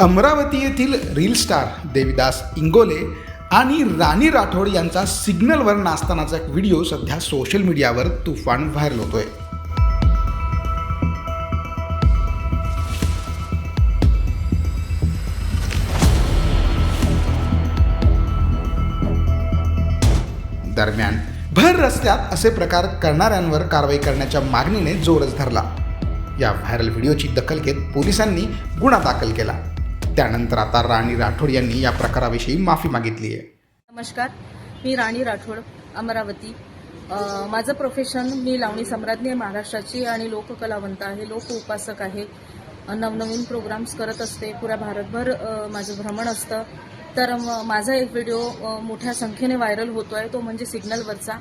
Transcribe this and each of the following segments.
अमरावती येथील reel star Devidas Ingole आणि राणी राठोड यांचा सिग्नलवर नाचतानाचा एक व्हिडिओ सध्या सोशल मीडियावर तुफान व्हायरल होतोय. दरम्यान भर रस्त्यात असे प्रकार करणाऱ्यांवर कारवाई करण्याच्या मागणीने जोरच धरला. या व्हायरल व्हिडिओची दखल घेत पोलिसांनी गुन्हा दाखल केला. त्यानंतर आता राणी राठोड यांनी या प्रकाराविषयी माफी मागितली आहे. नमस्कार मी राणी राठोड अमरावती. माझं प्रोफेशन मी लावणी सम्राज्ञी आहे महाराष्ट्राची आणि लोककलावंत आहे लोक उपासक आहे. नवनवीन प्रोग्राम्स करत असते पुऱ्या भारतभर माझं भ्रमण असतं. तर माझा एक व्हिडिओ मोठ्या संख्येने व्हायरल होतो आहे तो म्हणजे सिग्नलवरचा.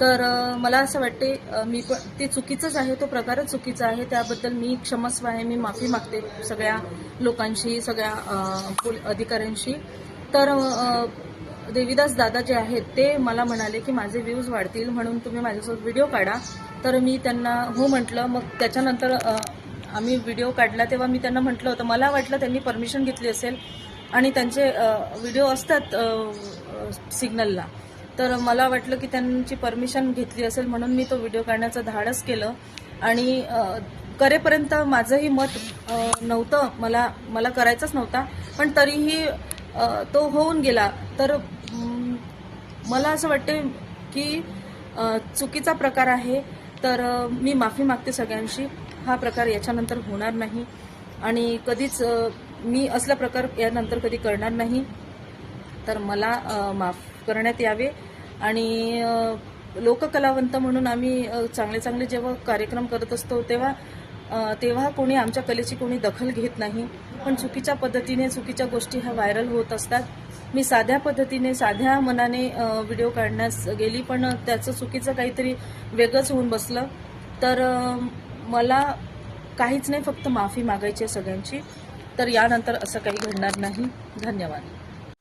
तर मला असं वाटते मी पण ते चुकीचंच आहे तो प्रकारच चुकीचा आहे. त्याबद्दल मी क्षमस्व आहे मी माफी मागते सगळ्या लोकांशी सगळ्या पोल- अधिकाऱ्यांशी. तर देवीदास दादा जे आहेत ते मला म्हणाले की माझे व्ह्यूज वाढतील म्हणून तुम्ही माझ्यासोबत व्हिडिओ काढा. तर मी त्यांना हो म्हटलं मग त्याच्यानंतर आम्ही व्हिडिओ काढला तेव्हा मी त्यांना म्हटलं होतं. मला वाटलं त्यांनी परमिशन घेतली असेल आणि त्यांचे व्हिडिओ असतात सिग्नलला. तर मला वाटलं की त्यांची परमिशन घेतली असेल म्हणून मी तो व्हिडिओ काढण्याचं धाडस केलं. आणि करेपर्यंत माझंही मत नव्हतं. मला मला करायचंच नव्हता. पण तरीही तो होऊन गेला. तर मला असं वाटते की चुकीचा प्रकार आहे. तर मी माफी मागते सगळ्यांशी. हा प्रकार याच्यानंतर होणार नाही. आणि कधीच मी असला प्रकार यानंतर कधी करणार नाही. तर मला माफ करण्यात यावे. आणि लोककलावंत म्हणून आम्ही चांगले चांगले जेव्हा कार्यक्रम करत असतो तेव्हा तेव्हा कोणी आमच्या कलेची कोणी दखल घेत नाही. पण चुकीच्या पद्धतीने चुकीच्या गोष्टी ह्या व्हायरल होत असतात. मी साध्या पद्धतीने साध्या मनाने व्हिडिओ काढण्यास गेली पण त्याचं चुकीचं काहीतरी वेगळंच होऊन बसलं. तर मला काहीच नाही फक्त माफी मागायची आहे सगळ्यांची. तर यानंतर असं काही घडणार नाही. धन्यवाद.